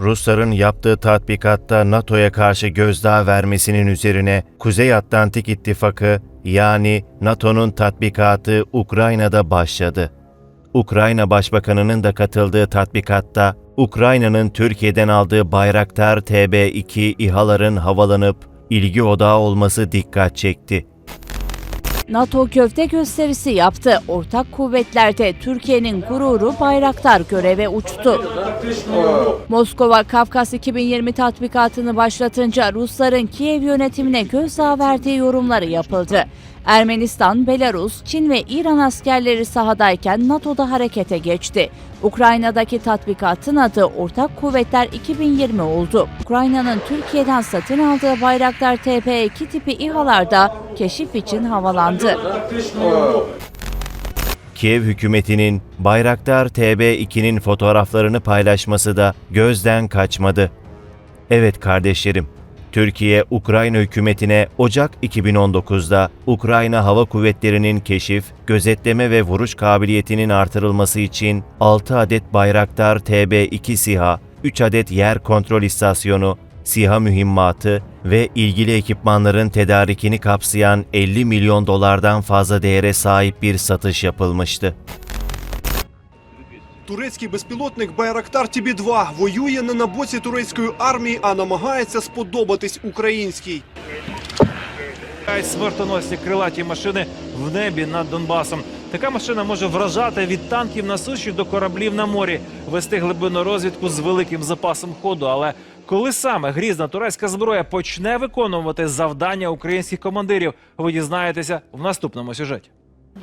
Rusların yaptığı tatbikatta NATO'ya karşı gözdağı vermesinin üzerine Kuzey Atlantik İttifakı yani NATO'nun tatbikatı Ukrayna'da başladı. Ukrayna Başbakanı'nın da katıldığı tatbikatta Ukrayna'nın Türkiye'den aldığı Bayraktar TB2 İHA'ların havalanıp ilgi odağı olması dikkat çekti. NATO köfte gösterisi yaptı. Ortak kuvvetlerde Türkiye'nin gururu Bayraktar göreve uçtu. Moskova Kafkas 2020 tatbikatını başlatınca Rusların Kiev yönetimine gözdağı verdiği yorumları yapıldı. Ermenistan, Belarus, Çin ve İran askerleri sahadayken NATO'da harekete geçti. Ukrayna'daki tatbikatın adı Ortak Kuvvetler 2020 oldu. Ukrayna'nın Türkiye'den satın aldığı Bayraktar TP2 tipi İHA'larda keşif için havalandı. Kiev hükümetinin Bayraktar TB2'nin fotoğraflarını paylaşması da gözden kaçmadı. Evet kardeşlerim, Türkiye Ukrayna hükümetine Ocak 2019'da Ukrayna Hava Kuvvetleri'nin keşif, gözetleme ve vuruş kabiliyetinin artırılması için 6 adet Bayraktar TB2 SİHA, 3 adet yer kontrol istasyonu, SİHA mühimmatı ve ilgili ekipmanların tedarikini kapsayan 50 milyon dolardan fazla değere sahip bir satış yapılmıştı. Турецький безпілотник Байрактар ТБ-2 воює не на боці турецької армії, а намагається сподобатись українській. смертоносні крилаті машини в небі над Донбасом. Така машина може вражати від танків на суші до кораблів на морі, вести глибинну розвідку з великим запасом ходу. Але коли саме грізна турецька зброя почне виконувати завдання українських командирів, ви дізнаєтеся в наступному сюжеті.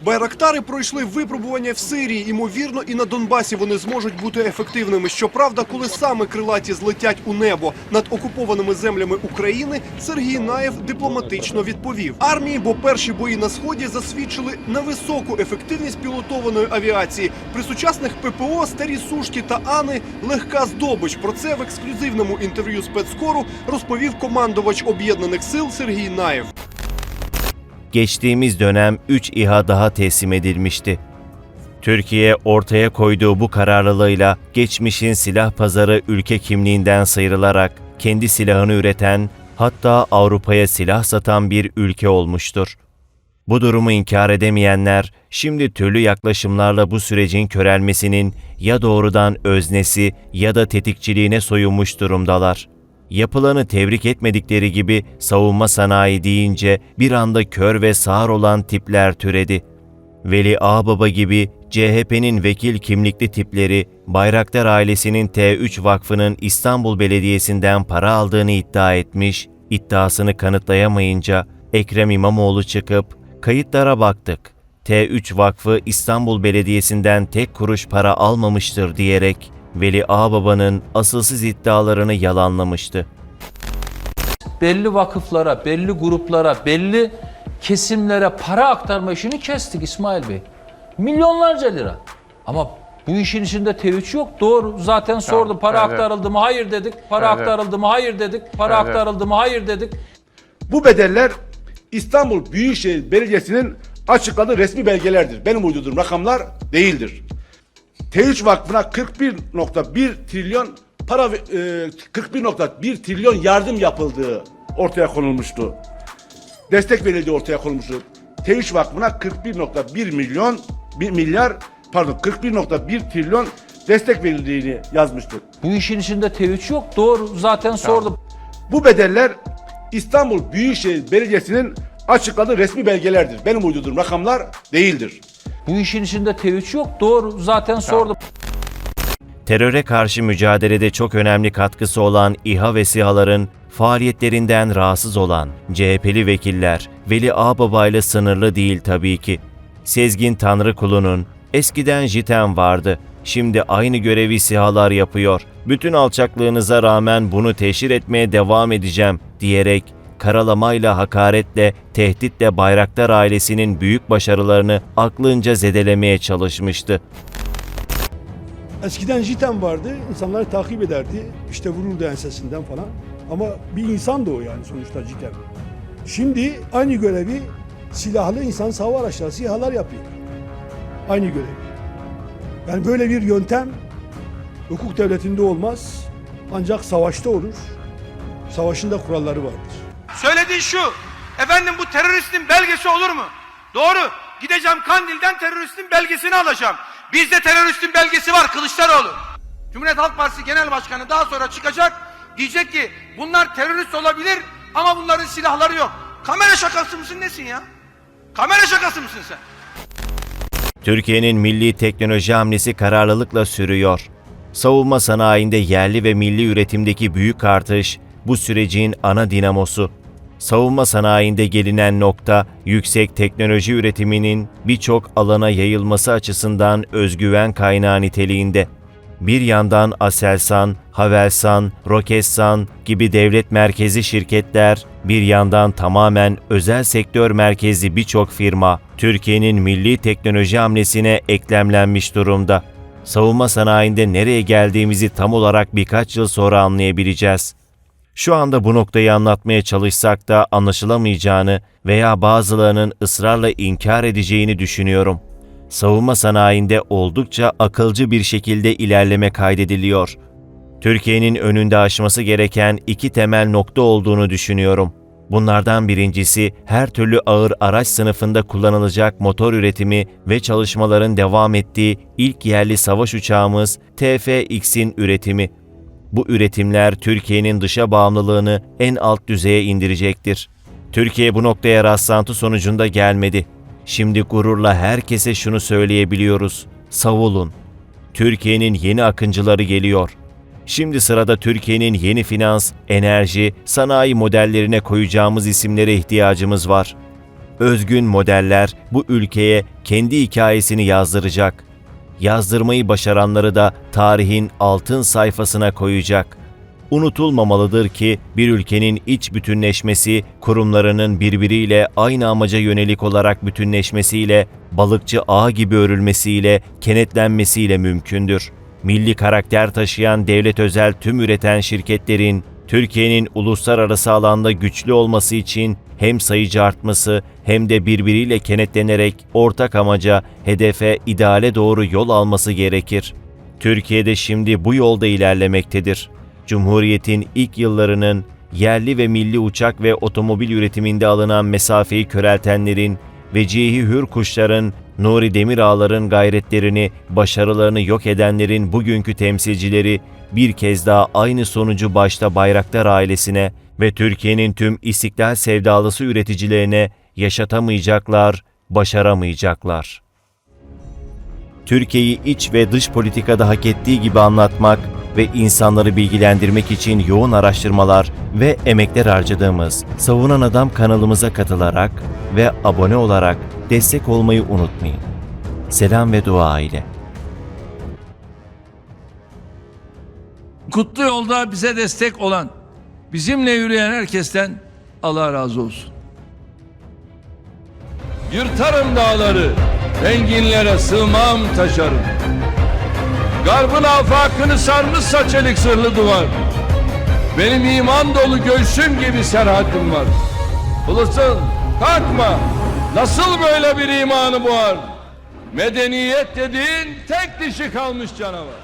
Байрактари пройшли випробування в Сирії. Ймовірно, і на Донбасі вони зможуть бути ефективними. Щоправда, коли саме крилаті злетять у небо над окупованими землями України, Сергій Наєв дипломатично відповів армії, бо перші бої на сході засвідчили на високу ефективність пілотованої авіації. При сучасних ППО старі сушки та ани легка здобич. Про це в ексклюзивному інтерв'ю спецкору розповів командувач об'єднаних сил Сергій Наєв. Geçtiğimiz dönem 3 İHA daha teslim edilmişti. Türkiye ortaya koyduğu bu kararlılığıyla geçmişin silah pazarı ülke kimliğinden sıyrılarak kendi silahını üreten hatta Avrupa'ya silah satan bir ülke olmuştur. Bu durumu inkar edemeyenler şimdi türlü yaklaşımlarla bu sürecin körelmesinin ya doğrudan öznesi ya da tetikçiliğine soyunmuş durumdalar. Yapılanı tebrik etmedikleri gibi savunma sanayi deyince bir anda kör ve sağır olan tipler türedi. Veli Ağbaba gibi CHP'nin vekil kimlikli tipleri Bayraktar ailesinin T3 Vakfı'nın İstanbul Belediyesi'nden para aldığını iddia etmiş, iddiasını kanıtlayamayınca Ekrem İmamoğlu çıkıp kayıtlara baktık. T3 Vakfı İstanbul Belediyesi'nden tek kuruş para almamıştır diyerek Veli Ağbaba'nın asılsız iddialarını yalanlamıştı. belli vakıflara, belli gruplara, belli kesimlere para aktarma işini kestik İsmail Bey. Milyonlarca lira. Ama bu işin içinde T3 yok. Doğru. Zaten sordum. Para evet. aktarıldı mı? Hayır dedik. Para Evet. aktarıldı mı? Hayır dedik. Para Evet. aktarıldı mı? Hayır dedik. Bu bedeller İstanbul Büyükşehir Belediyesi'nin açıkladığı resmi belgelerdir. Benim uydurduğum rakamlar değildir. T3 Vakfı'na 41.1 trilyon para e, 41.1 trilyon yardım yapıldığı ortaya konulmuştu. Destek verildiği ortaya konulmuştu. T3 Vakfı'na 41.1 milyon 1 milyar pardon 41.1 trilyon destek verildiğini yazmıştı. Bu işin içinde T3 yok. Doğru. Zaten sordum. Bu bedeller İstanbul Büyükşehir Belediyesi'nin açıkladığı resmi belgelerdir. Benim uydurduğum rakamlar değildir. Bu işin içinde T3 yok. Doğru. Zaten sordum. Teröre karşı mücadelede çok önemli katkısı olan İHA ve SİHA'ların faaliyetlerinden rahatsız olan CHP'li vekiller Veli Ağbaba ile sınırlı değil tabii ki. Sezgin Tanrıkulu'nun eskiden JITEM vardı, şimdi aynı görevi SİHA'lar yapıyor. Bütün alçaklığınıza rağmen bunu teşhir etmeye devam edeceğim diyerek karalamayla, hakaretle, tehditle Bayraktar ailesinin büyük başarılarını aklınca zedelemeye çalışmıştı. Eskiden JITEM vardı, insanları takip ederdi, işte vururdu ensesinden falan. Ama bir insan da o yani sonuçta JITEM. Şimdi aynı görevi silahlı insan hava araçları, SİHA'lar yapıyor. Aynı görevi. Yani böyle bir yöntem hukuk devletinde olmaz, ancak savaşta olur. Savaşın da kuralları vardır. Söylediğin şu. Efendim bu teröristin belgesi olur mu? Doğru. Gideceğim Kandil'den teröristin belgesini alacağım. Bizde teröristin belgesi var Kılıçdaroğlu. Cumhuriyet Halk Partisi Genel Başkanı daha sonra çıkacak. Diyecek ki bunlar terörist olabilir ama bunların silahları yok. Kamera şakası mısın nesin ya? Kamera şakası mısın sen? Türkiye'nin milli teknoloji hamlesi kararlılıkla sürüyor. Savunma sanayinde yerli ve milli üretimdeki büyük artış bu sürecin ana dinamosu. Savunma sanayinde gelinen nokta yüksek teknoloji üretiminin birçok alana yayılması açısından özgüven kaynağı niteliğinde. Bir yandan Aselsan, Havelsan, Roketsan gibi devlet merkezi şirketler, bir yandan tamamen özel sektör merkezi birçok firma Türkiye'nin milli teknoloji hamlesine eklemlenmiş durumda. Savunma sanayinde nereye geldiğimizi tam olarak birkaç yıl sonra anlayabileceğiz. Şu anda bu noktayı anlatmaya çalışsak da anlaşılamayacağını veya bazılarının ısrarla inkar edeceğini düşünüyorum. Savunma sanayinde oldukça akılcı bir şekilde ilerleme kaydediliyor. Türkiye'nin önünde aşması gereken iki temel nokta olduğunu düşünüyorum. Bunlardan birincisi her türlü ağır araç sınıfında kullanılacak motor üretimi ve çalışmaların devam ettiği ilk yerli savaş uçağımız TFX'in üretimi. Bu üretimler Türkiye'nin dışa bağımlılığını en alt düzeye indirecektir. Türkiye bu noktaya rastlantı sonucunda gelmedi. Şimdi gururla herkese şunu söyleyebiliyoruz. Savulun. Türkiye'nin yeni akıncıları geliyor. Şimdi sırada Türkiye'nin yeni finans, enerji, sanayi modellerine koyacağımız isimlere ihtiyacımız var. Özgün modeller bu ülkeye kendi hikayesini yazdıracak. Yazdırmayı başaranları da tarihin altın sayfasına koyacak. Unutulmamalıdır ki bir ülkenin iç bütünleşmesi, kurumlarının birbiriyle aynı amaca yönelik olarak bütünleşmesiyle, balıkçı ağ gibi örülmesiyle, kenetlenmesiyle mümkündür. Milli karakter taşıyan devlet özel tüm üreten şirketlerin Türkiye'nin uluslararası alanda güçlü olması için hem sayıcı artması hem de birbiriyle kenetlenerek ortak amaca, hedefe, ideale doğru yol alması gerekir. Türkiye'de şimdi bu yolda ilerlemektedir. Cumhuriyet'in ilk yıllarının yerli ve milli uçak ve otomobil üretiminde alınan mesafeyi köreltenlerin, vecihi hür kuşların, Nuri Demirağlar'ın gayretlerini, başarılarını yok edenlerin bugünkü temsilcileri bir kez daha aynı sonucu başta Bayraktar ailesine ve Türkiye'nin tüm istiklal sevdalısı üreticilerine yaşatamayacaklar, başaramayacaklar. Türkiye'yi iç ve dış politikada hak ettiği gibi anlatmak ve insanları bilgilendirmek için yoğun araştırmalar ve emekler harcadığımız Savunan Adam kanalımıza katılarak ve abone olarak destek olmayı unutmayın. Selam ve dua ile. Kutlu yolda bize destek olan, bizimle yürüyen herkesten Allah razı olsun. Yırtarım dağları, enginlere sığmam taşarım. Garbın afakını sarmışsa çelik sırlı duvar. Benim iman dolu göğsüm gibi serhatim var. Ulusun kalkma, nasıl böyle bir imanı boğar? Medeniyet dediğin tek dişi kalmış canavar.